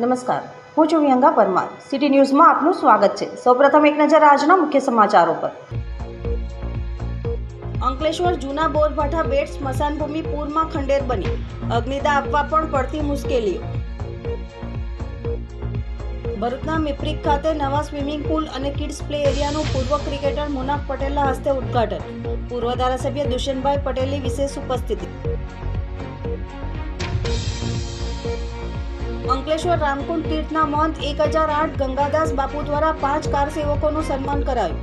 નમસ્કાર. હું છું વિહંગા પરમાર. સિટી ન્યૂઝમાં આપનું સ્વાગત છે. સૌપ્રથમ એક નજર આજના મુખ્ય સમાચારો પર. અંકલેશ્વર જૂના બોરભાઠા બેટ સ્મશાન ભૂમિ પૂરમાં ખંડેર બની. અગ્નિદા આપવા પણ પડતી મુશ્કેલીઓ. ભરૂચના મિપ્રિક ખાતે નવા સ્વિમિંગ પુલ અને કિડ્સ પ્લે એરિયાનું પૂર્વ ક્રિકેટર મુનાફ પટેલના હસ્તે ઉદ્ઘાટન. પૂર્વ ધારાસભ્ય દુષ્યંતભાઈ પટેલની વિશેષ ઉપસ્થિતિ. અંકલેશ્વર રામકુંડ તીર્થના મહંત એક હજાર આઠ ગંગાદાસ બાપુ દ્વારા પાંચ કાર સેવકોનું સન્માન કરાયું.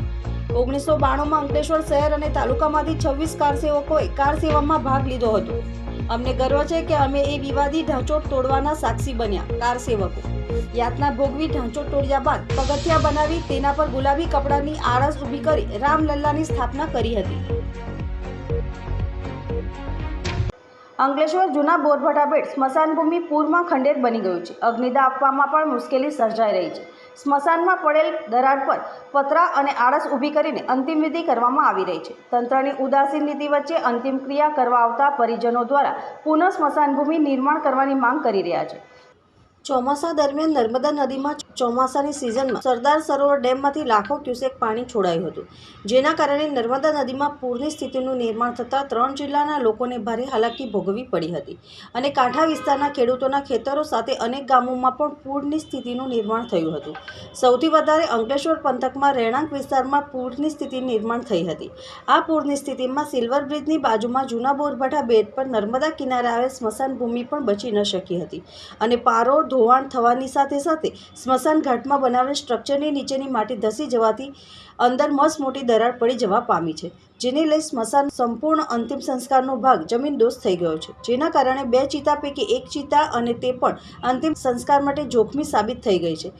ઓગણીસો બાણુંમાં અંકલેશ્વર શહેર અને તાલુકામાંથી છવ્વીસ કાર સેવકોએ કાર સેવામાં ભાગ લીધો હતો. અમને ગર્વ છે કે અમે એ વિવાદી ઢાંચો તોડવાના સાક્ષી બન્યા કાર સેવકો. યાતના ભોગવી ઢાંચો તોડ્યા બાદ પગથિયા બનાવી તેના પર ગુલાબી કપડાની આળસ ઊભી કરી રામલલ્લાની સ્થાપના કરી હતી. અંકલેશ્વર જૂના બોરભાટા બેટ સ્મશાનભૂમિ પૂરમાં ખંડેર બની ગયું છે. અગ્નિદા આપવામાં પણ મુશ્કેલી સર્જાઈ રહી છે. સ્મશાનમાં પડેલ દરાર પર પતરા અને આળસ ઊભી કરીને અંતિમ વિધિ કરવામાં આવી રહી છે. તંત્રની ઉદાસીન નીતિ વચ્ચે અંતિમ ક્રિયા કરવા આવતા પરિજનો દ્વારા પુનઃ સ્મશાનભૂમિ નિર્માણ કરવાની માંગ કરી રહ્યા છે. ચોમાસા દરમિયાન નર્મદા નદીમાં ચોમાસાની સિઝનમાં સરદાર સરોવર ડેમમાંથી લાખો ક્યુસેક પાણી છોડાયું હતું, જેના કારણે નર્મદા નદીમાં પૂરની સ્થિતિનું નિર્માણ થતાં ત્રણ જિલ્લાના લોકોને ભારે હાલાકી ભોગવવી પડી હતી અને કાંઠા વિસ્તારના ખેડૂતોના ખેતરો સાથે અનેક ગામોમાં પણ પૂરની સ્થિતિનું નિર્માણ થયું હતું. સૌથી વધારે અંકલેશ્વર પંથકમાં રહેણાંક વિસ્તારમાં પૂરની સ્થિતિ નિર્માણ થઈ હતી. આ પૂરની સ્થિતિમાં સિલ્વર બ્રિજની બાજુમાં જૂના બોરભાઠા બેટ પર નર્મદા કિનારે આવેલ સ્મશાન ભૂમિ પણ બચી ન શકી હતી અને પારો ધોવાણ થવાની સાથે સાથે સ્મશાન ઘાટમાં બનાવેલ સ્ટ્રક્ચરની નીચેની માટી ધસી જવાથી અંદર મસ્ત મોટી દરાર પડી જવા પામી છે, જેને લઈ સ્મશાન સંપૂર્ણ અંતિમ સંસ્કારનો ભાગ જમીન દોષ થઈ ગયો છે, જેના કારણે બે ચિતા પૈકી એક ચિતા અને તે પણ અંતિમ સંસ્કાર માટે જોખમી સાબિત થઈ ગઈ છે.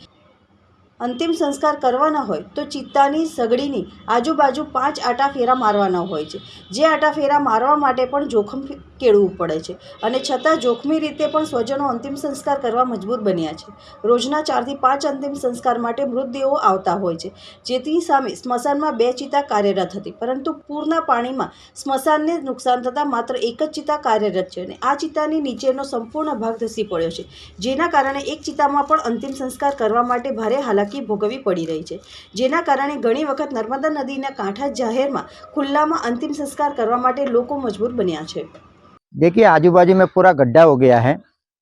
અંતિમ સંસ્કાર કરવાના હોય તો ચિત્તાની સગડીની આજુબાજુ પાંચ આટા ફેરા મારવાના હોય છે, જે આટા ફેરા મારવા માટે પણ જોખમ કેળવું પડે છે. અને છતાં જોખમી રીતે પણ સ્વજનો અંતિમ સંસ્કાર કરવા મજબૂર બન્યા છે. રોજના ચારથી પાંચ અંતિમ સંસ્કાર માટે મૃતદેહો આવતા હોય છે. જેથી સામે સ્મશાનમાં બે ચિતા કાર્યરત હતી. પરંતુ પૂરના પાણીમાં સ્મશાનને નુકસાન થતાં માત્ર એક જ ચિતા કાર્યરત છે અને આ ચિતાની નીચેનો સંપૂર્ણ ભાગ ધસી પડ્યો છે. જેના કારણે એક ચિતામાં પણ અંતિમ સંસ્કાર કરવા માટે ભારે હાલાકી ભોગવવી પડી રહી છે. જેના કારણે ઘણી વખત નર્મદા નદીના કાંઠા જાહેરમાં ખુલ્લામાં અંતિમ સંસ્કાર કરવા માટે લોકો મજબૂર બન્યા છે. देखिए आजू बाजू में पूरा गड्ढा हो गया है।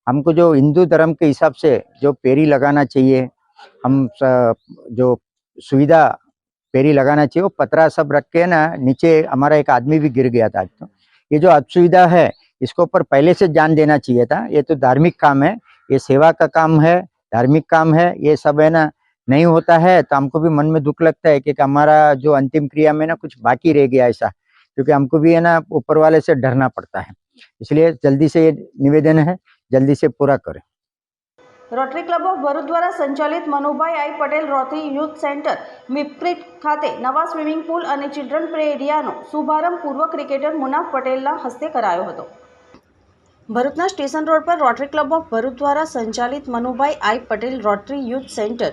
हमको जो हिंदू धर्म के हिसाब से जो पेरी लगाना चाहिए, हम जो सुविधा पेरी लगाना चाहिए, वो पतरा सब रख के ना नीचे हमारा एक आदमी भी गिर गया था तो। ये जो असुविधा है, इसको ऊपर पहले से जान देना चाहिए था। ये तो धार्मिक काम है, ये सेवा का काम है, धार्मिक काम है, ये सब है ना, नहीं होता है तो हमको भी मन में दुख लगता है कि हमारा जो अंतिम क्रिया में ना कुछ बाकी रह गया ऐसा, क्योंकि हमको भी है ना ऊपर वाले से डरना पड़ता है। इसलिए जल्दी से ये निवेदन है जल्दी से पूरा करें રોટરી ક્લબ ઓફ ભરૂચ દ્વારા સંચાલિત Manubhai I Patel Rotary youth centre મિપ્રિટ ખાતે નવા સ્વિમિંગ પુલ અને ચિલ્ડ્રન પ્લે એરિયાનો શુભારંભ પૂર્વ ક્રિકેટર મુનાફ પટેલના હસ્તે કરાયો હતો ભરૂચના સ્ટેશન રોડ પર રોટરી ક્લબ ઓફ ભરૂચ દ્વારા સંચાલિત Manubhai I Patel Rotary youth centre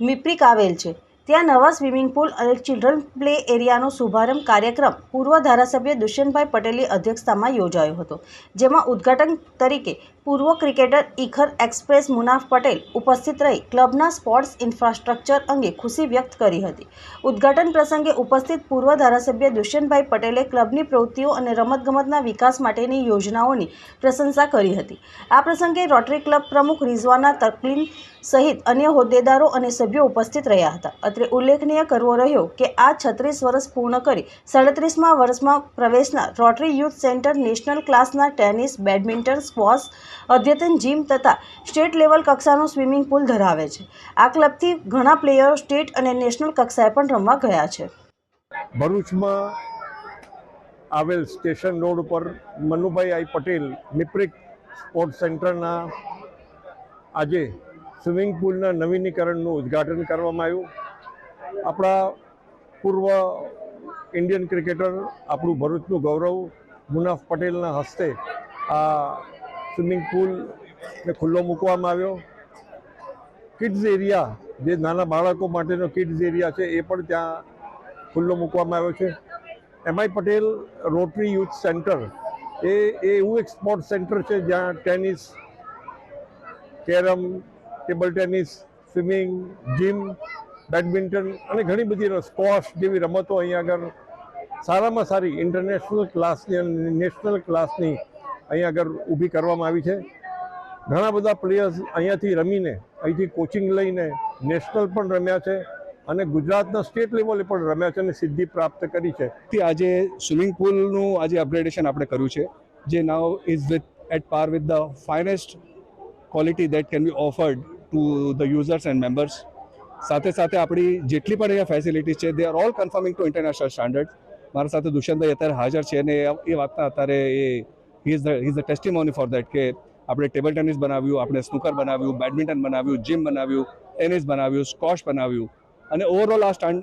મિપ્રિક આવેલ છે ત્યાં નવા સ્વિમિંગ પુલ અને ચિલ્ડ્રન પ્લે એરિયાનો શુભારંભ કાર્યક્રમ પૂર્વ ધારાસભ્ય દુષ્યંતભાઈ પટેલની અધ્યક્ષતામાં યોજાયો હતો, જેમાં ઉદ્ઘાટન તરીકે પૂર્વ ક્રિકેટર ઇખર એક્સપ્રેસ મુનાફ પટેલ ઉપસ્થિત રહી ક્લબના સ્પોર્ટ્સ ઇન્ફ્રાસ્ટ્રક્ચર અંગે ખુશી વ્યક્ત કરી હતી. ઉદ્ઘાટન પ્રસંગે ઉપસ્થિત પૂર્વ ધારાસભ્ય દુષ્યંતભાઈ પટેલે ક્લબની પ્રવૃત્તિઓ અને રમતગમતના વિકાસ માટેની યોજનાઓની પ્રશંસા કરી હતી. આ પ્રસંગે રોટરી ક્લબ પ્રમુખ રિઝવાના તકલીન સહિત અન્ય હોદ્દેદારો અને સભ્યો ઉપસ્થિત રહ્યા હતા. અત્રે ઉલ્લેખનીય કરવો રહ્યો કે આ છત્રીસ વર્ષ પૂર્ણ કરી સાડત્રીસમાં વર્ષમાં પ્રવેશના રોટરી યુથ સેન્ટર નેશનલ ક્લાસના ટેનિસ, બેડમિન્ટન, સ્પોર્ટ્સ અદ્યતન જીમ તથા સ્ટેટ લેવલ કક્ષાનો સ્વિમિંગ પુલ ધરાવે છે. આ ક્લબથી ઘણા પ્લેયરો સ્ટેટ અને નેશનલ કક્ષાએ પણ રમવા ગયા છે. ભરૂચમાં આવેલ સ્ટેશન રોડ ઉપર મનુભાઈ આઈ પટેલ મિપ્રિક સ્પોર્ટ્સ સેન્ટરના આજે સ્વિમિંગ પુલના નવીનીકરણનું ઉદ્ઘાટન કરવામાં આવ્યું. આપણા પૂર્વ ઇન્ડિયન ક્રિકેટર આપણું ભરૂચનું ગૌરવ મુનાફ પટેલના હસ્તે આ સ્વિમિંગ પુલને ખુલ્લો મૂકવામાં આવ્યો. કિડ્સ એરિયા જે નાના બાળકો માટેનો કિડ્સ એરિયા છે, એ પણ ત્યાં ખુલ્લો મૂકવામાં આવ્યો છે. MI Patel rotary youth centre એ એ એવું એક સ્પોર્ટ સેન્ટર છે જ્યાં tennis carrom table tennis swimming gym badminton અને ઘણી બધી સ્કોશ જેવી રમતો અહીંયા આગળ સારામાં સારી ઇન્ટરનેશનલ ક્લાસની અને નેશનલ ક્લાસની અહીંયા આગળ ઊભી કરવામાં આવી છે. ઘણા બધા પ્લેયર્સ અહીંયાથી રમીને, અહીંથી કોચિંગ લઈને નેશનલ પણ રમ્યા છે અને ગુજરાતના સ્ટેટ લેવલે પણ રમ્યા છે અને સિદ્ધિ પ્રાપ્ત કરી છે. તે આજે સ્વિમિંગ પુલનું આજે અપગ્રેડેશન આપણે કર્યું છે, જે now is with at par with the finest quality that can be offered to the users and members સાથે સાથે આપણી જેટલી પણ અહીંયા ફેસિલિટીઝ છે they are all confirming to international standard મારા સાથે દુષ્યંતભાઈ અત્યારે હાજર છે અને એ એ વાતના અત્યારે એ he is the he is testimony for that કે આપણે ટેબલ ટેનિસ બનાવ્યું, આપણે સ્નૂકર બનાવ્યું બેડમિન્ટન બનાવ્યું જીમ બનાવ્યું ટેનિસ બનાવ્યું સ્કોશ બનાવ્યું. અને ઓવરઓલ આ સ્ટાન્ડ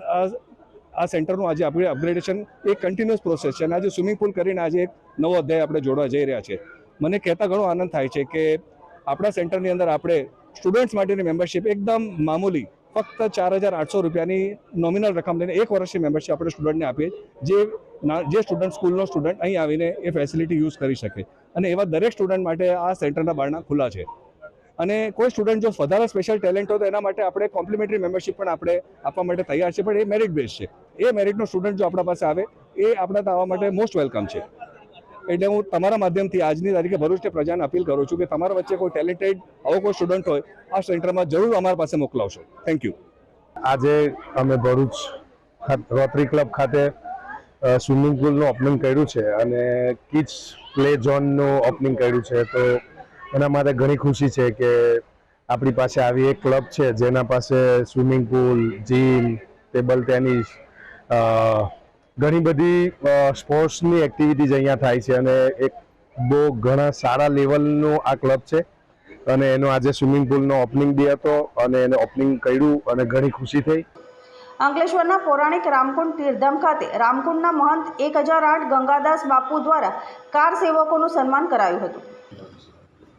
આ સેન્ટરનું આજે આપણે અપગ્રેડેશન એક કન્ટિન્યુઅસ પ્રોસેસ છે. અને આજે સ્વિમિંગ પુલ કરીને આજે એક નવો અધ્યાય આપણે જોડવા જઈ રહ્યા છે. મને કહેતા ઘણો આનંદ થાય છે કે આપણા સેન્ટરની અંદર આપણે સ્ટુડન્ટ્સ માટેની મેમ્બરશિપ એકદમ મામૂલી ફક્ત ચાર હજાર આઠસો રૂપિયાની નોમિનલ રકમ લઈને એક વર્ષની મેમ્બરશિપ આપણે સ્ટુડન્ટને આપીએ જે જે સ્ટુડન્ટ સ્કૂલનો સ્ટુડન્ટ અહીં આવીને એ ફેસિલિટી યુઝ કરી શકે. અને એવા દરેક સ્ટુડન્ટ માટે આ સેન્ટરના બારણા ખુલ્લા છે. અને કોઈ સ્ટુડન્ટ જો વધારે સ્પેશિયલ ટેલેન્ટ હોય તો એના માટે આપણે કોમ્પ્લિમેન્ટરી મેમ્બરશિપ પણ આપણે આપવા માટે તૈયાર છે, પણ એ મેરિટ બેઝ છે. એ મેરિટનો સ્ટુડન્ટ જો આપણા પાસે આવે, એ આપણા આવવા માટે મોસ્ટ વેલકમ છે. એટલે હું તમારા માધ્યમથી આજની તારીખે ભરૂચની પ્રજાને અપીલ કરું છું કે તમારા વચ્ચે કોઈ ટેલેન્ટેડ આવો કોઈ સ્ટુડન્ટ હોય, આ સેન્ટરમાં જરૂર અમારા પાસે મોકલાવશો. થેન્ક યુ આજે અમે ભરૂચ રોટરી ક્લબ ખાતે સ્વિમિંગ પુલનું ઓપનિંગ કર્યું છે અને કિડ્સ પ્લે ઝોનનું ઓપનિંગ કર્યું છે. તો એના માટે ઘણી ખુશી છે કે આપણી પાસે આવી એક ક્લબ છે જેના પાસે swimming pool gym table tennis ઘણી બધી સ્પોર્ટ્સની એક્ટિવિટીઝ અહીંયા થાય છે અને એક બહુ ઘણા સારા લેવલનું આ ક્લબ છે. અને એનો આજે સ્વિમિંગ પુલનો ઓપનિંગ ડે હતો અને એને ઓપનિંગ કર્યું અને ઘણી ખુશી થઈ. અંકલેશ્વરના પૌરાણિક રામકુંડ તીર્ધામ ખાતે રામકુંડના મહંત એક હજાર આઠ ગંગાદાસ બાપુ દ્વારા કાર સેવકોનું સન્માન કરાયું હતું.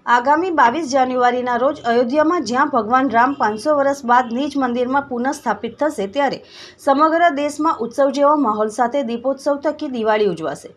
આગામી બાવીસ જાન્યુઆરીના રોજ અયોધ્યામાં જ્યાં ભગવાન રામ પાંચસો વર્ષ બાદ નિજ મંદિરમાં પુનઃ સ્થાપિત થશે ત્યારે સમગ્ર દેશમાં ઉત્સવ જેવા માહોલ સાથે દીપોત્સવ થકી દિવાળી ઉજવાશે.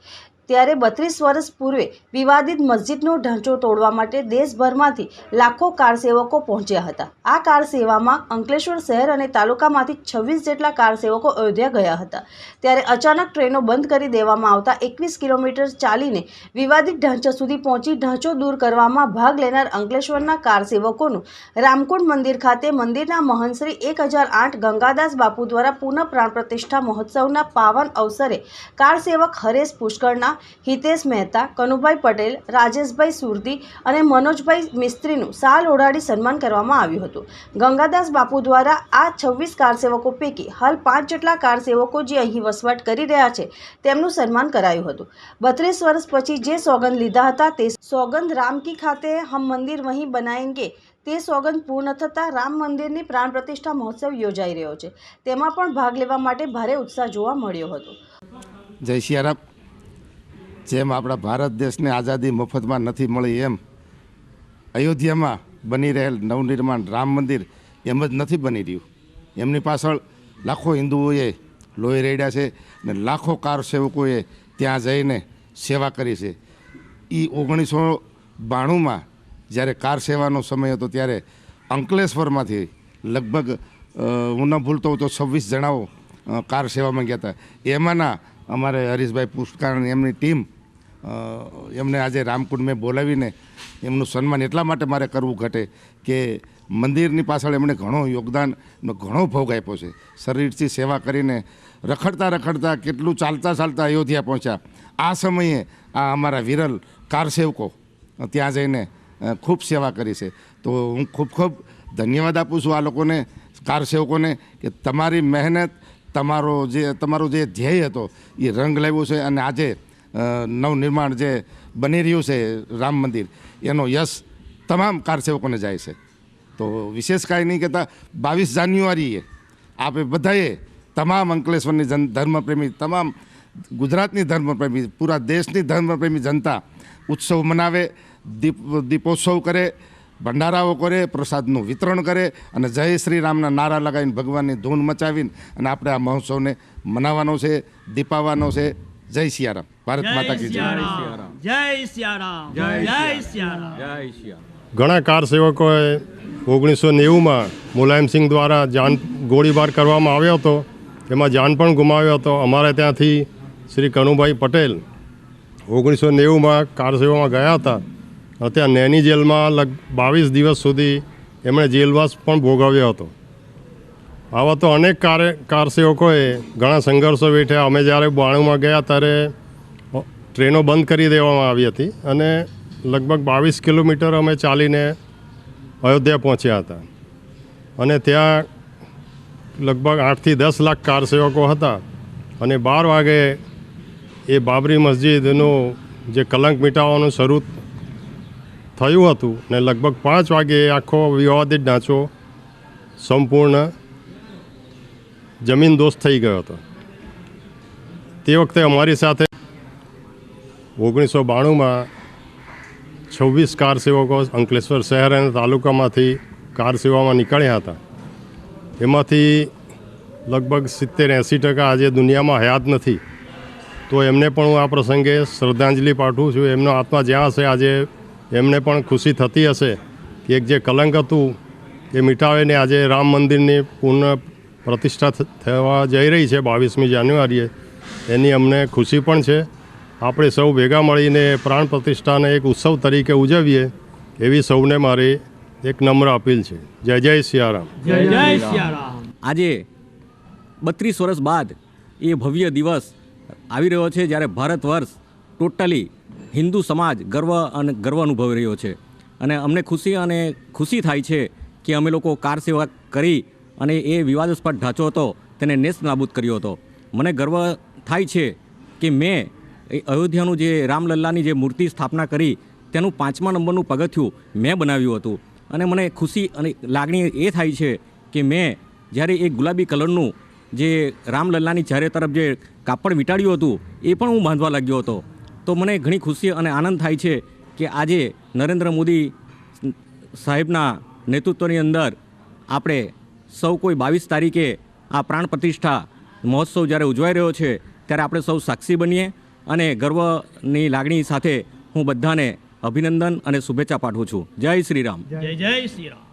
ત્યારે બત્રીસ વર્ષ પૂર્વે વિવાદિત મસ્જિદનો ઢાંચો તોડવા માટે દેશભરમાંથી લાખો કાર સેવકો પહોંચ્યા હતા. આ કાર સેવામાં અંકલેશ્વર શહેર અને તાલુકામાંથી છવ્વીસ જેટલા કાર સેવકો અયોધ્યા ગયા હતા. ત્યારે અચાનક ટ્રેનો બંધ કરી દેવામાં આવતા એકવીસ કિલોમીટર ચાલીને વિવાદિત ઢાંચા સુધી પહોંચી ઢાંચો દૂર કરવામાં ભાગ લેનાર અંકલેશ્વરના કાર સેવકોનું રામકુંડ મંદિર ખાતે મંદિરના મહંતશ્રી એક હજાર આઠ ગંગાદાસ બાપુ દ્વારા પુનઃ પ્રાણ પ્રતિષ્ઠા મહોત્સવના પાવન અવસરે કાર સેવક હરેશ પુષ્કરના હિતેશ મહેતા, કનુભાઈ પટેલ, રાજેશભાઈ સુરતી અને મનોજભાઈ મિસ્ત્રીનું સાલ ઓઢાડી સન્માન કરવામાં આવ્યું હતું. ગંગાદાસ બાપુ દ્વારા આ છવ્વીસ કાર સેવકો પૈકી હાલ પાંચ જેટલા કાર સેવકો જે અહીં વસવાટ કરી રહ્યા છે, તેમનું સન્માન કરાયું હતું. બત્રીસ વર્ષ પછી જે સોગંદ લીધા હતા તે સોગંદ રામકી ખાતે હમ મંદિર વહીં બનાએંગે તે સોગંદ પૂર્ણ થતાં રામ મંદિરની પ્રાણ પ્રતિષ્ઠા મહોત્સવ યોજાઈ રહ્યો છે. તેમાં પણ ભાગ લેવા માટે ભારે ઉત્સાહ જોવા મળ્યો હતો. જય સિયારામ જેમ આપણા ભારત દેશને આઝાદી મફતમાં નથી મળી, એમ અયોધ્યામાં બની રહેલ નવનિર્માણ રામ મંદિર એમ જ નથી બની રહ્યું. એમની પાછળ લાખો હિન્દુઓએ લોહી રેડ્યા છે ને લાખો કાર સેવકોએ ત્યાં જઈને સેવા કરી છે. એ ઓગણીસો બાણુંમાં જ્યારે કાર સેવાનો સમય હતો ત્યારે અંકલેશ્વરમાંથી લગભગ હું ન ભૂલતો તો છવ્વીસ જણાઓ કાર સેવામાં ગયા હતા. એમાંના અમારે હરીશભાઈ પુષ્કાણ એમની ટીમ એમને આજે રામકુંડ મેં બોલાવીને એમનું સન્માન એટલા માટે મારે કરવું ઘટે કે મંદિરની પાછળ એમણે ઘણો યોગદાનનો ઘણો ભોગ આપ્યો છે. શરીરથી સેવા કરીને રખડતા રખડતા કેટલું ચાલતા ચાલતા અયોધ્યા પહોંચ્યા. આ સમયે આ અમારા વિરલ કાર સેવકો ત્યાં જઈને ખૂબ સેવા કરી છે. તો હું ખૂબ ખૂબ ધન્યવાદ આપું છું આ લોકોને, કાર સેવકોને, કે તમારી મહેનત, તમારો જે તમારો જે ધ્યેય હતો એ રંગ લાવ્યો છે અને આજે નવનિર્માણ જે બની રહ્યું છે રામ મંદિર, એનો યશ તમામ કારસેવકોને જાય છે. તો વિશેષ કાંઈ નહીં કહેતા, બાવીસ જાન્યુઆરીએ આપણે બધાએ તમામ અંકલેશ્વરની જન, ધર્મપ્રેમી, તમામ ગુજરાતની ધર્મપ્રેમી, પૂરા દેશની ધર્મપ્રેમી જનતા ઉત્સવ મનાવે, દીપ, દીપોત્સવ કરે, ભંડારાઓ કરે, પ્રસાદનું વિતરણ કરે અને જય શ્રી રામના નારા લગાવીને ભગવાનની ધૂન મચાવીને અને આપણે આ મહોત્સવને મનાવવાનો છે, દીપાવવાનો છે. જય સિયારામ. ભારત માતા કી જય. જય સિયારામ. જય સિયારામ. જય સિયારામ. ઘણા કાર સેવકોએ ઓગણીસો નેવુંમાં મુલાયમસિંહ દ્વારા જાન ગોળીબાર કરવામાં આવ્યો હતો. એમાં જાન પણ ગુમાવ્યો હતો. અમારે ત્યાંથી શ્રી કનુભાઈ પટેલ ઓગણીસો નેવુંમાં કાર સેવામાં ગયા હતા. અત્યારે નેની જેલમાં લગ બાવીસ દિવસ સુધી એમણે જેલવાસ પણ ભોગવ્યો હતો. આવા તો અનેક કાર કાર સેવકોએ ઘણા સંઘર્ષો વેઠ્યા. અમે જ્યારે બાણુંમાં ગયા ત્યારે ટ્રેનો બંધ કરી દેવામાં આવી હતી અને લગભગ બાવીસ કિલોમીટર અમે ચાલીને અયોધ્યા પહોંચ્યા હતા. અને ત્યાં લગભગ આઠથી દસ લાખ કાર સેવકો હતા અને બાર વાગે એ બાબરી મસ્જિદનું જે કલંક મિટાવવાનું શરૂ થયું હતું ને લગભગ પાંચ વાગે આખો વિવાદિત ઢાંચો સંપૂર્ણ જમીન દોસ્ત થઈ ગયો હતો. તે વખતે અમારી સાથે ઓગણીસો બાણુંમાં છવ્વીસ કાર સેવકો અંકલેશ્વર શહેર અને તાલુકામાંથી કાર સેવામાં નીકળ્યા હતા. એમાંથી લગભગ સિત્તેર એંસી ટકા આજે દુનિયામાં હયાત નથી. તો એમને પણ હું આ પ્રસંગે શ્રદ્ધાંજલિ પાઠવું છું. એમનો આત્મા જ્યાં હશે, આજે એમને પણ ખુશી થતી હશે કે એક જે કલંક હતું, એ મિટાવીને આજે રામ મંદિરની પૂર્ણ પ્રતિષ્ઠા થવા જઈ રહી છે બાવીસમી જાન્યુઆરીએ. એની અમને ખુશી પણ છે. આપણે સૌ ભેગા મળીને પ્રાણ પ્રતિષ્ઠાને એક ઉત્સવ તરીકે ઉજવીએ એવી સૌને મારી એક નમ્ર અપીલ છે. જય જય સિયારામ. આજે બત્રીસ વર્ષ બાદ એ ભવ્ય દિવસ આવી રહ્યો છે જ્યારે ભારત વર્ષ ટોટલી હિન્દુ સમાજ ગર્વ અને ગર્વ અનુભવી રહ્યો છે. અને અમને ખુશી અને ખુશી થાય છે કે અમે લોકો કાર સેવા કરી અને એ વિવાદાસ્પદ ઢાંચો હતો, તેને નેસ્ત નાબૂદ કર્યો હતો. મને ગર્વ થાય છે કે મેં અયોધ્યાનું જે રામલલ્લાની જે મૂર્તિ સ્થાપના કરી, તેનું પાંચમા નંબરનું પગથિયું મેં બનાવ્યું હતું. અને મને ખુશી અને લાગણી એ થાય છે કે મેં જ્યારે એ ગુલાબી કલરનું જે રામલલ્લાની ચારે તરફ જે કાપડ વીંટાળ્યું હતું, એ પણ હું બાંધવા લાગ્યો હતો. તો મને ઘણી ખુશી અને આનંદ થાય છે કે આજે નરેન્દ્ર મોદી સાહેબના નેતૃત્વની અંદર આપણે સૌ કોઈ બાવીસ તારીખે આ પ્રાણ પ્રતિષ્ઠા મહોત્સવ જ્યારે ઉજવાઈ રહ્યો છે ત્યારે આપણે સૌ સાક્ષી બનીએ અને ગર્વની લાગણી સાથે હું બધાને અભિનંદન અને શુભેચ્છા પાઠવું છું જય શ્રી રામ જય જય શ્રી રામ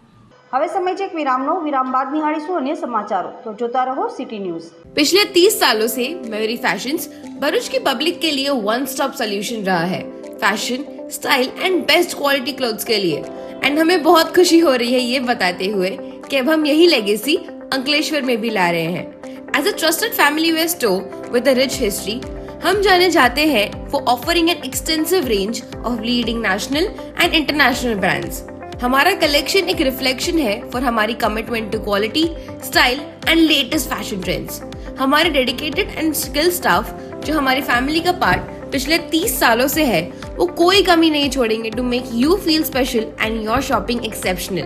હવે સમય છે એક વિરામનો વિરામ બાદ નિહાળીશું અન્ય સમાચારો તો જોતા રહો સિટી ન્યૂઝ पिछले 30 सालों से मेरी फैशंस भरूच की पब्लिक के लिए वन स्टॉप सोल्यूशन रहा है fashion style and best quality clothes के लिए एंड हमें बहुत खुशी हो रही है ये बताते हुए कि अब हम यही लेगेसी अंकलेश्वर में भी ला रहे हैं। As a trusted family wear store with a rich history हम जाने जाते हैं for offering an extensive range of leading national and international brands हमारा कलेक्शन एक रिफ्लेक्शन है फॉर हमारी commitment to quality style and latest fashion trends हमारे dedicated and skill staff जो हमारी फैमिली का पार्ट पिछले 30 सालों से है। वो कोई कमी नहीं छोड़ेंगे to make you feel special and your shopping exceptional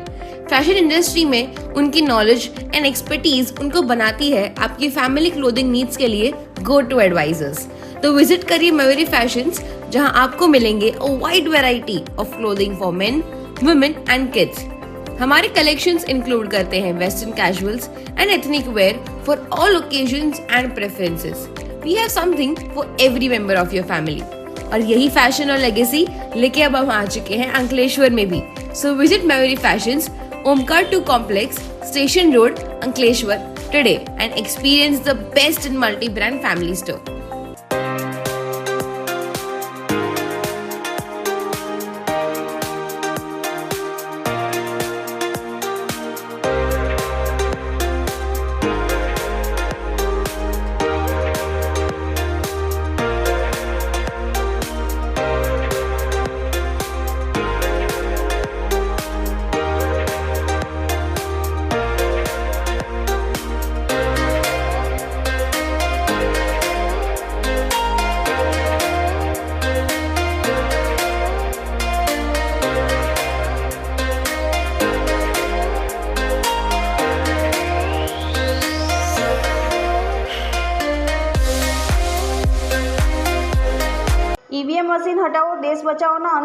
fashion industry में उनकी नॉलेज एंड एक्सपर्टीज उनको बनाती है आपकी फैमिली क्लोथिंग नीड्स के लिए गो टू एडवाइजर्स तो विज़िट करिए मयूरी फ़ैशन जहाँ आपको मिलेंगे a wide variety of clothing for men women and kids हमारे कलेक्शंस इंक्लूड करते हैं western casuals and ethnic wear for all occasions and preferences we have something for every member of your family और यही fashion और legacy लेके अब हम आ चुके हैं अंकलेश्वर में भी so visit memory fashions Omkar two complex station road Ankleshwar today and experience the best in multi brand family store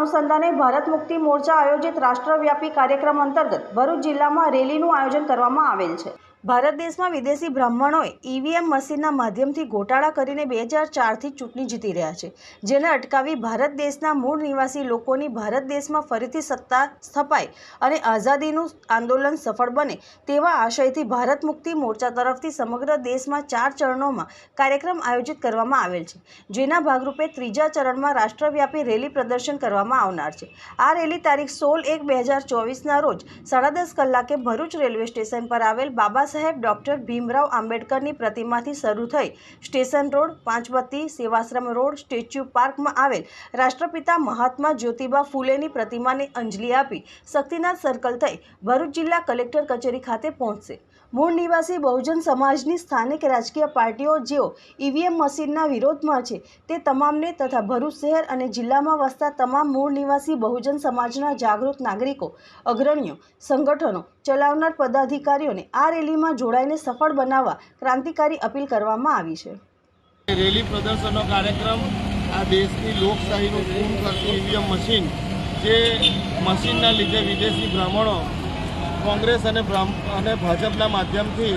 અનુસંધાને ભારત મુક્તિ મોરચા આયોજિત રાષ્ટ્રવ્યાપી કાર્યક્રમ અંતર્ગત ભરૂચ જિલ્લામાં રેલીનું આયોજન કરવામાં આવેલ છે. ભારત દેશમાં વિદેશી બ્રાહ્મણોએ ઈવીએમ મશીનના માધ્યમથી ગોટાળા કરીને બે હજાર ચારથી ચૂંટણી જીતી રહ્યા છે, જેને અટકાવી ભારત દેશના મૂળ નિવાસી લોકોની ભારત દેશમાં ફરીથી સત્તા સ્થપાય અને આઝાદીનું આંદોલન સફળ બને તેવા આશયથી ભારત મુક્તિ મોરચા તરફથી સમગ્ર દેશમાં ચાર ચરણોમાં કાર્યક્રમ આયોજિત કરવામાં આવેલ છે, જેના ભાગરૂપે ત્રીજા ચરણમાં રાષ્ટ્રવ્યાપી રેલી પ્રદર્શન કરવામાં આવનાર છે. આ રેલી તારીખ સોળ એક બે હજાર ચોવીસના રોજ સાડા દસ કલાકે ભરૂચ રેલવે સ્ટેશન પર આવેલ બાબા સાહેબ, ડૉક્ટર ભીમરાવ આંબેડકરની પ્રતિમાથી શરૂ થઈ station road Panchbatti Sevashram road, statue પાર્કમાં આવેલ રાષ્ટ્રપિતા મહાત્મા જ્યોતિબા ફૂલેની પ્રતિમાને અંજલિ આપી શક્તિનાથ સર્કલ થઈ ભરૂચ જિલ્લા કલેક્ટર કચેરી ખાતે પહોંચશે. મૂળ નિવાસી બહુજન સમાજની સ્થાનિક રાજકીય પાર્ટીઓ, જેઓ ઈવીએમ મશીનના વિરોધમાં છે, તે તમામને તથા ભરૂચ શહેર અને જિલ્લામાં વસતા તમામ મૂળ નિવાસી બહુજન સમાજના જાગૃત નાગરિકો, અગ્રણીઓ, સંગઠનો, ચલાવનાર પદાધિકારીઓને આ રેલીમાં જોડાઈને સફળ બનાવવા ક્રાંતિકારી અપીલ કરવામાં આવી છે. રેલી પ્રદર્શનનો કાર્યક્રમ આ દેશની લોકશાહીનું ઈવીએમ મશીન, જે મશીનના લીધે વિદેશી બ્રાહ્મણો કોંગ્રેસ અને અને ભાજપના માધ્યમથી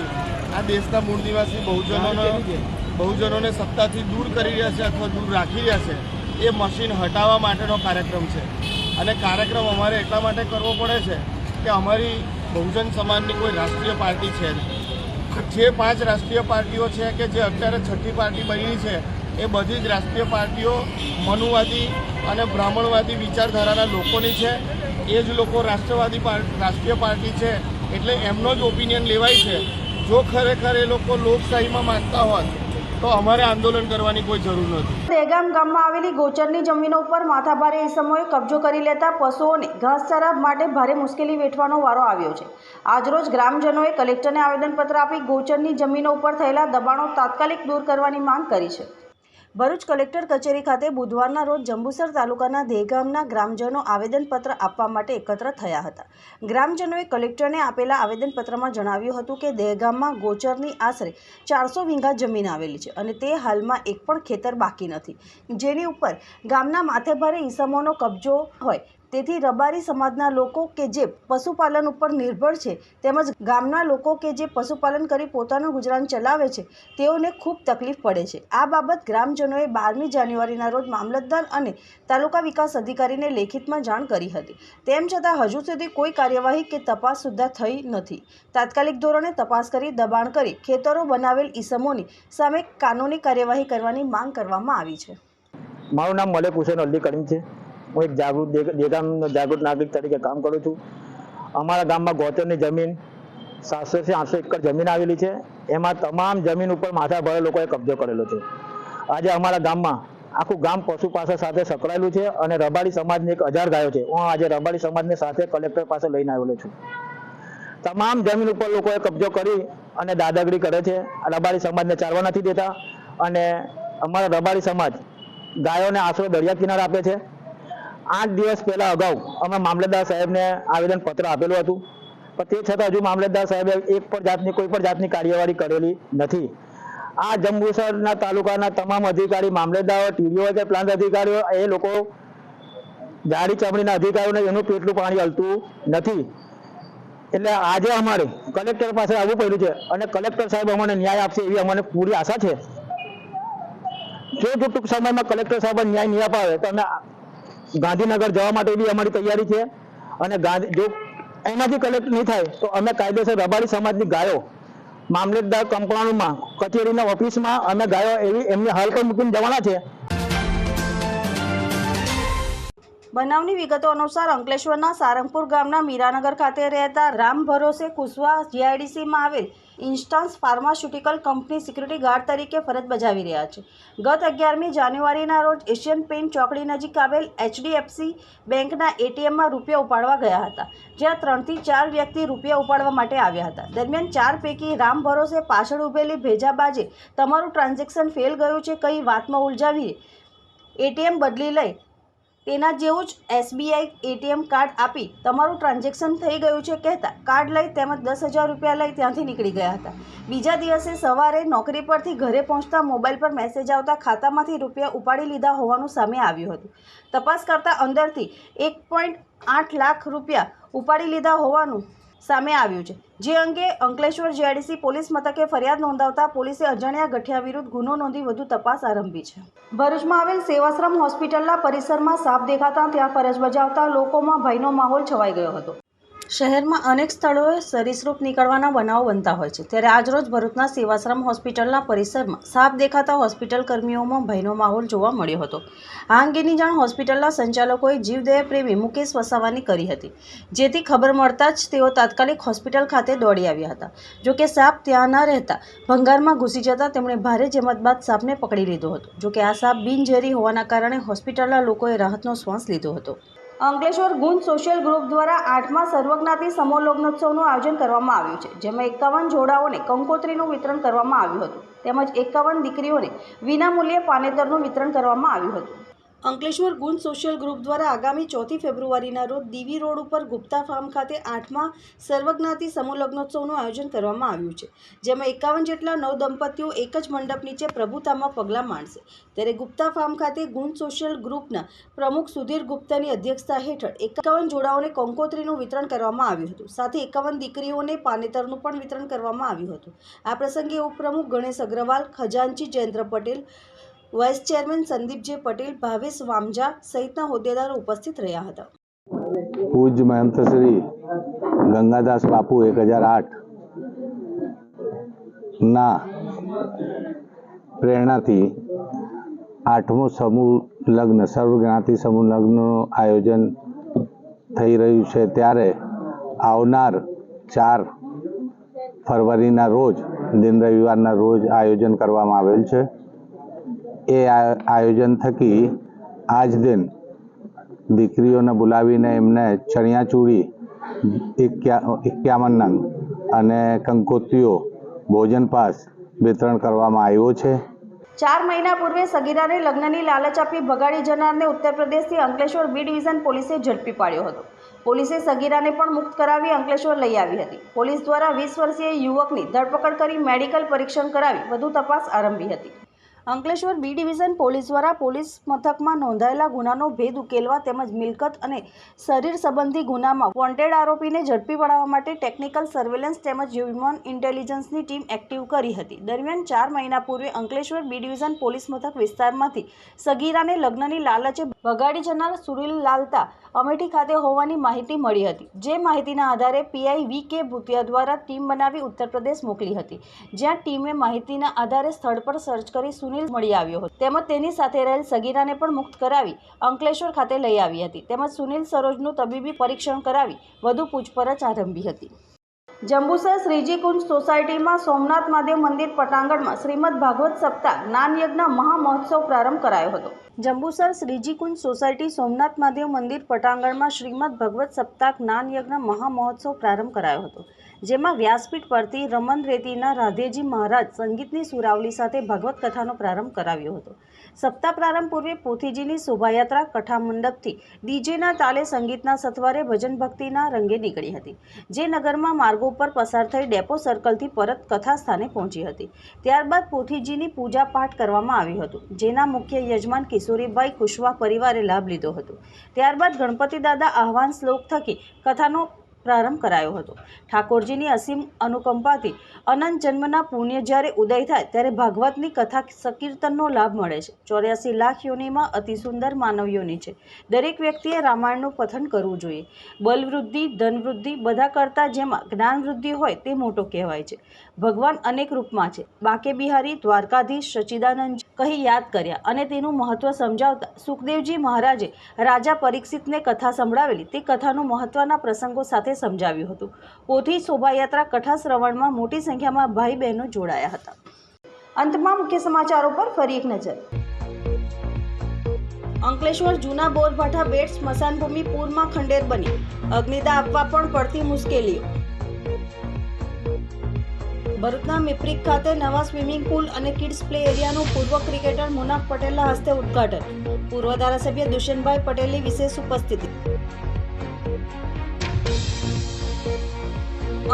આ દેશના મૂળ નિવાસી બહુજનોનો બહુજનોને સત્તાથી દૂર કરી રહ્યા છે અથવા દૂર રાખી રહ્યા છે એ મશીન હટાવવા માટેનો કાર્યક્રમ છે. અને કાર્યક્રમ અમારે એટલા માટે કરવો પડે છે કે અમારી બહુજન સમાજની કોઈ રાષ્ટ્રીય પાર્ટી છે જે પાંચ રાષ્ટ્રીય પાર્ટીઓ છે કે જે અત્યારે છઠ્ઠી પાર્ટી બની છે એ બધી જ રાષ્ટ્રીય પાર્ટીઓ મનુવાદી અને બ્રાહ્મણવાદી વિચારધારાના લોકોની છે. એ જ લોકો રાષ્ટ્રવાદી રાષ્ટ્રીય પાર્ટી છે. એટલે એમનો જ ઓપિનિયન લેવાય છે. જો ખરેખર એ લોકો લોકશાહીમાં માનતા હોત, તો અમારે આંદોલન કરવાની કોઈ જરૂર નથી દેગામ ગામમાં આવેલી ગોચરની જમીનો ઉપર માથાભારે સમયે કબજો કરી લેતા પશુઓને ઘાસચારા માટે ભારે મુશ્કેલી વેઠવાનો વારો આવ્યો છે. આજરોજ ગ્રામજનોએ કલેક્ટરને આવેદનપત્ર આપી ગોચરની જમીનો ઉપર થયેલા દબાણો તાત્કાલિક દૂર કરવાની માંગ કરી છે. ભરૂચ કલેક્ટર કચેરી ખાતે બુધવારના રોજ જંબુસર તાલુકાના દેહગામના ગ્રામજનો આવેદનપત્ર આપવા માટે એકત્ર થયા હતા. ગ્રામજનોએ કલેક્ટરને આપેલા આવેદનપત્રમાં જણાવ્યું હતું કે દેહગામમાં ગોચરની આશરે ચારસો વીંઘા જમીન આવેલી છે અને તે હાલમાં એક પણ ખેતર બાકી નથી. જેની ઉપર ગામના માથેભારે ઈસમોનો કબજો હોય તેથી રબારી સમાજના લોકો કે જે પશુપાલન ઉપર નિર્ભર છે તેમજ ગામના લોકો કે જે પશુપાલન કરી પોતાનું ગુજરાન ચલાવે છે, તેઓને ખૂબ તકલીફ પડે છે. આ બાબત ગ્રામજનોએ બારમી જાન્યુઆરીના રોજ મામલતદાર અને તાલુકા વિકાસ અધિકારીને લેખિતમાં જાણ કરી હતી. તેમ છતાં હજુ સુધી કોઈ કાર્યવાહી કે તપાસ સુદ્ધા થઈ નથી. તાત્કાલિક ધોરણે તપાસ કરી દબાણ કરી ખેતરો બનાવેલ ઈસમોની સામે કાનૂની કાર્યવાહી કરવાની માંગ કરવામાં આવી છે. મારું નામ મલેક હુસેન અલ્લી કરીમ છે. હું એક જાગૃત દે- દેગામ જાગૃત નાગરિક તરીકે કામ કરું છું. અમારા ગામમાં ગોતરની જમીન સાતસોથી આઠસો એકર જમીન આવેલી છે. એમાં તમામ જમીન ઉપર માથા ભરે લોકોએ કબજો કરેલો છે. આજે અમારા ગામમાં આખું ગામ પશુ પાસા સાથે સંકળાયેલું છે અને રબારી સમાજની એક હજાર ગાયો છે. હું આજે રબારી સમાજને સાથે કલેક્ટર પાસે લઈને આવેલો છું. તમામ જમીન ઉપર લોકોએ કબજો કરી અને દાદાગીરી કરે છે. રબારી સમાજને ચાલવા નથી દેતા અને અમારા રબારી સમાજ ગાયોને આશરો દરિયા કિનારે આપે છે. આઠ દિવસ પહેલા અગાઉ અમે મામલતદાર સાહેબને આવેદન પત્ર આપેલું હતું. પણ તે છતાં હજુ મામલતદાર સાહેબે એક પણ જાતની, કોઈ પણ જાતની કાર્યવાહી કરેલી નથી. આ જંબુસરના તાલુકાના તમામ અધિકારી, મામલતદારો, ટીડીઓ કે પ્લાન્ટ અધિકારીઓ, એ લોકો જાડી ચામડીના અધિકારીઓને એનું પેટલું પાણી હલતું નથી. એટલે આજે અમારે કલેક્ટર પાસે આવવું પડ્યું છે અને કલેક્ટર સાહેબ અમને ન્યાય આપશે એવી અમને પૂરી આશા છે. જો ટૂંક સમયમાં કલેક્ટર સાહેબ ન્યાય નહીં અપાવે તો અમે ગાંધીનગર જવા માટે બી અમારી તૈયારી છે. અને જો એમાંથી કલેક્ટ નહીં થાય, તો અમે કાયદેસર રબારી સમાજની ગાયો, મામલતદાર કંપણાઓમાં કચેરીના ઓફિસમાં અમે ગાયો એવી એમની હાલ પર મૂકીને જવાના છે. બનાવની વિગતો અનુસાર અંકલેશ્વરના સારંગપુર ગામના મીરાનગર ખાતે રહેતા રામ ભરોસે કુશવા જીઆઈડીસીમાં આવેલ Instance pharmaceutical company security guard તરીકે ફરજ બજાવી રહ્યા છે. ગત અગિયારમી જાન્યુઆરીના રોજ એશિયન પેઇન્ટ ચોકડી નજીક આવેલ એચડીએફસી બેંકના એટીએમમાં રૂપિયા ઉપાડવા ગયા હતા, જ્યાં ત્રણથી ચાર વ્યક્તિ રૂપિયા ઉપાડવા માટે આવ્યા હતા. દરમિયાન ચાર પૈકી રામ ભરોસે પાછળ ઊભેલી ભેજાબાજે તમારું ટ્રાન્ઝેક્શન ફેલ ગયું છે, કઈ વાતમાં ઉલઝાવી એટીએમ બદલી લઈ તેના જેવું જ એસબીઆઈ એટીએમ કાર્ડ આપી તમારું ટ્રાન્ઝેક્શન થઈ ગયું છે કહેતા કાર્ડ લઈ તેમજ દસ હજાર રૂપિયા લઈ ત્યાંથી નીકળી ગયા હતા. બીજા દિવસે સવારે નોકરી પરથી ઘરે પહોંચતા મોબાઈલ પર મેસેજ આવતા ખાતામાંથી રૂપિયા ઉપાડી લીધા હોવાનું સામે આવ્યું હતું. તપાસ કરતા અંદરથી એક પોઈન્ટ આઠ લાખ રૂપિયા ઉપાડી લીધા હોવાનું સામે આવ્યું છે. જે અંગે અંકલેશ્વર જીઆઈડીસી પોલીસ મથકે ફરિયાદ નોંધાવતા પોલીસે અજાણ્યા ગઠિયા વિરુદ્ધ ગુનો નોંધી વધુ તપાસ આરંભી છે. ભરૂચમાં આવેલ સેવાશ્રમ હોસ્પિટલના પરિસરમાં સાપ દેખાતા ત્યાં ફરજ બજાવતા લોકોમાં ભયનો માહોલ છવાઈ ગયો હતો. શહેરમાં અનેક સ્થળોએ સરીસૃપ નીકળવાના બનાવો બનતા હોય છે. ત્યારે આજરોજ ભરૂચના સેવાશ્રમ હોસ્પિટલના પરિસરમાં સાપ દેખાતા હોસ્પિટલ કર્મીઓમાં ભયનો માહોલ જોવા મળ્યો હતો. આ અંગેની જાણ હોસ્પિટલના સંચાલકોએ જીવદયા પ્રેમી મુકેશ વસાવાની કરી હતી. જેથી ખબર મળતા જ તેઓ તાત્કાલિક હોસ્પિટલ ખાતે દોડી આવ્યા હતા. જોકે સાપ ત્યાં ન રહેતા ભંગારમાં ઘૂસી જતા તેમણે ભારે જેમત બાદ સાપને પકડી લીધો હતો. જોકે આ સાપ બિનઝેરી હોવાના કારણે હોસ્પિટલના લોકોએ રાહતનો શ્વાસ લીધો હતો. અંકલેશ્વર ગુંજ સોશિયલ ગ્રુપ દ્વારા આઠમા સર્વજ્ઞાતિ સમૂહ આયોજન કરવામાં આવ્યું છે, જેમાં એકાવન જોડાઓને કંકોત્રીનું વિતરણ કરવામાં આવ્યું હતું, તેમજ એકાવન દીકરીઓને વિનામૂલ્યે પાનેતરનું વિતરણ કરવામાં આવ્યું હતું. અંકલેશ્વર ગુંજ સોશિયલ ગ્રુપ દ્વારા આગામી ચોથી ફેબ્રુઆરીના રોજ દીવી રોડ ઉપર ગુપ્તા ફાર્મ ખાતે આઠમા સર્વજ્ઞાતિ સમૂહ લગ્નોત્સવનું આયોજન કરવામાં આવ્યું છે, જેમાં એકાવન જેટલા નવ દંપતીઓ એક જ મંડપ નીચે પ્રભુતામાં પગલાં માંડશે ત્યારે ગુપ્તા ફાર્મ ખાતે ગુંજ સોશિયલ ગ્રુપના પ્રમુખ સુધીર ગુપ્તાની અધ્યક્ષતા હેઠળ એકાવન જોડાઓને કંકોત્રીનું વિતરણ કરવામાં આવ્યું હતું. સાથે એકાવન દીકરીઓને પાનેતરનું પણ વિતરણ કરવામાં આવ્યું હતું. આ પ્રસંગે ઉપપ્રમુખ ગણેશ અગ્રવાલ, ખજાનચી જયેન્દ્ર પટેલ વાઇસ ચેરમેન સંદીપજી પટેલ, ભાવેશ વામજા સહિતના હોદ્દેદારો ઉપસ્થિત રહ્યા હતા. પૂજ મહંત શ્રી ગંગાદાસ બાપુ એક હજાર આઠ ના પ્રેરણાથી આઠમો સમૂહ લગ્ન, સર્વજ્ઞાતિ સમૂહ લગ્નનું આયોજન થઈ રહ્યું છે. ત્યારે આવનાર ચાર ફરવરીના રોજ, દિન રવિવારના રોજ આયોજન કરવામાં આવેલ છે. એ આયોજન થકી આજ દિન દીકરીઓને બોલાવીને એમને ચણિયાચૂડી એક્યાવન નંગ અને કંકોત્રીઓ ભોજન પાસ વિતરણ કરવામાં આવ્યો છે. ચાર મહિના પૂર્વે સગીરાને લગ્નની લાલચ આપી ભગાડી જનારને ઉત્તર પ્રદેશથી અંકલેશ્વર બી ડિવિઝન પોલીસે ઝડપી પાડ્યો હતો. પોલીસે સગીરાને પણ મુક્ત કરાવી અંકલેશ્વર લઈ આવી હતી. પોલીસ દ્વારા વીસ વર્ષીય યુવકની ધરપકડ કરી મેડિકલ પરીક્ષણ કરાવી વધુ તપાસ આરંભી હતી. અંકલેશ્વર બી ડિવિઝન પોલીસ દ્વારા પોલીસ મથકમાં નોંધાયેલા ગુનાનો ભેદ ઉકેલવા તેમજ મિલકત અને શરીર સંબંધી ગુનામાં વોન્ટેડ આરોપીને ઝડપી પડાવવા માટે ટેકનિકલ સર્વેલન્સ તેમજ હ્યુમન ઇન્ટેલિજન્સની ટીમ એક્ટિવ કરી હતી. દરમિયાન ચાર મહિના પૂર્વે અંકલેશ્વર બી ડિવિઝન પોલીસ મથક વિસ્તારમાંથી સગીરાને લગ્નની લાલચે ભગાડી જનાર સુરીલ લાલતા અમેઠી ખાતે હોવાની માહિતી મળી હતી. જે માહિતીના આધારે પીઆઈ વી કે ભૂતિયા દ્વારા ટીમ બનાવી ઉત્તર પ્રદેશ મોકલી હતી. જ્યાં ટીમે માહિતીના આધારે સ્થળ પર સર્ચ કરી સુનિલ મળી આવ્યો હતો. તેમજ તેની સાથે રહેલ સગીરાને પણ મુક્ત કરાવી અંકલેશ્વર ખાતે લઈ આવી હતી. તેમજ સુનિલ સરોજનું તબીબી પરીક્ષણ કરાવી વધુ પૂછપરછ આરંભી હતી. જંબુસર શ્રીજી કુંજ સોસાયટીમાં સોમનાથ મહાદેવ મંદિર પટાંગણમાં શ્રીમદ ભાગવત સપ્તાહ જ્ઞાનયજ્ઞ મહામહોત્સવ પ્રારંભ કરાયો હતો. જંબુસર શ્રીજીકુંજ સોસાયટી સોમનાથ મહાદેવ મંદિર પટાંગણમાં શ્રીમદ ભગવત સપ્તાહ જ્ઞાન યજ્ઞ મહામહોત્સવ પ્રારંભ કરાયો હતો. જેમાં વ્યાસપીઠ પરથી રમન રેતીના રાધેજી મહારાજ સંગીતની સુરાવલી સાથે ભગવત કથાનો પ્રારંભ કરાવ્યો હતો. સપ્તાહ પ્રારંભ પૂર્વે પોથીજીની શોભાયાત્રા કથા મંડપથી ડીજેના તાલે સંગીતના સથવારે ભજન ભક્તિના રંગે નીકળી હતી, જે નગરમાં માર્ગો પર પસાર થઈ ડેપો સર્કલથી પરત કથા સ્થાને પહોંચી હતી. ત્યારબાદ પોથીજીની પૂજા પાઠ કરવામાં આવ્યું હતું, જેના મુખ્ય યજમાન કિશોરીભાઈ કુશવાહ પરિવારે લાભ લીધો હતો. ત્યારબાદ ગણપતિ દાદા આહવાન શ્લોક થકી કથાનો પ્રારંભ કરાયો હતો. ઠાકોરજીની અસીમ અનુકંપાથી અનંત જન્મના પુણ્ય જ્યારે ઉદય થાય ત્યારે ભાગવતની કથા સંકીર્તનનો લાભ મળે છે. ચોર્યાસી લાખ યોનિમાં અતિ સુંદર માનવ યોનિ છે. દરેક વ્યક્તિએ રામાયણનું પઠન કરવું જોઈએ. બલવૃદ્ધિ, ધનવૃદ્ધિ બધા કરતાં જેમાં જ્ઞાનવૃદ્ધિ હોય તે મોટો કહેવાય છે. ભગવાન અનેક રૂપમાં છે. બાકે બિહારી દ્વારકાધીશ સચ્ચિદાનંદ કહી યાદ કર્યા અને તેનું મહત્વ સમજાવતા સુખદેવજી મહારાજે રાજા પરીક્ષિતને કથા સંભળાવેલી. તે કથાનું મહત્વના પ્રસંગો સાથે સમજાવ્યું હતું. પોથી શોભાયાત્રા કથા શ્રવણમાં મોટી સંખ્યામાં ભાઈ બહેનો જોડાયા હતા. અંતમાં મુખ્ય સમાચારો પર ફરી એક નજર. અંકલેશ્વર જૂના બોરભાઠા બેટ સ્મશાન ભૂમિ પૂરમાં ખંડેર બની. અગ્નિદા આપવા પણ પડતી મુશ્કેલીઓ. ભરૂચના મિપ્રિક ખાતે નવા સ્વિમિંગ પુલ અને કિડ્સ પ્લે એરિયાનું પૂર્વ ક્રિકેટર મુનાફ પટેલના હસ્તે ઉદઘાટન. પૂર્વ ધારાસભ્ય દુષ્યંતભાઈ પટેલની વિશેષ ઉપસ્થિતિ.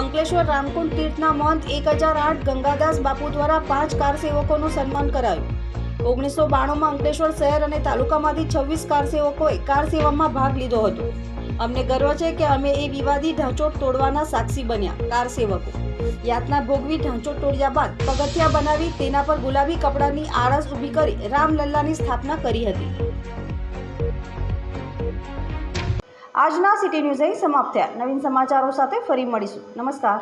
અંકલેશ્વર રામકુંડ તીર્થના મહંત એક હજાર આઠ ગંગાદાસ બાપુ દ્વારા પાંચ કાર સેવકોનું સન્માન કરાયું. ઓગણીસો બાણુંમાં અંકલેશ્વર શહેર અને તાલુકામાંથી છવ્વીસ કાર સેવકોએ કાર સેવામાં ભાગ લીધો હતો. અમને ગર્વ છે કે અમે એ વિવાદી ઢાંચો તોડવાના સાક્ષી બન્યા, કાર સેવકો. યાતના ભોગવી ઢાંચો તોડ્યા બાદ પગથિયા બનાવી તેના પર ગુલાબી કપડાની આળસ ઊભી કરી રામલલ્લાની સ્થાપના કરી હતી. આજના સિટી ન્યૂઝ અહીં સમાપ્ત થયા. નવીન સમાચારો સાથે ફરી મળીશું. નમસ્કાર.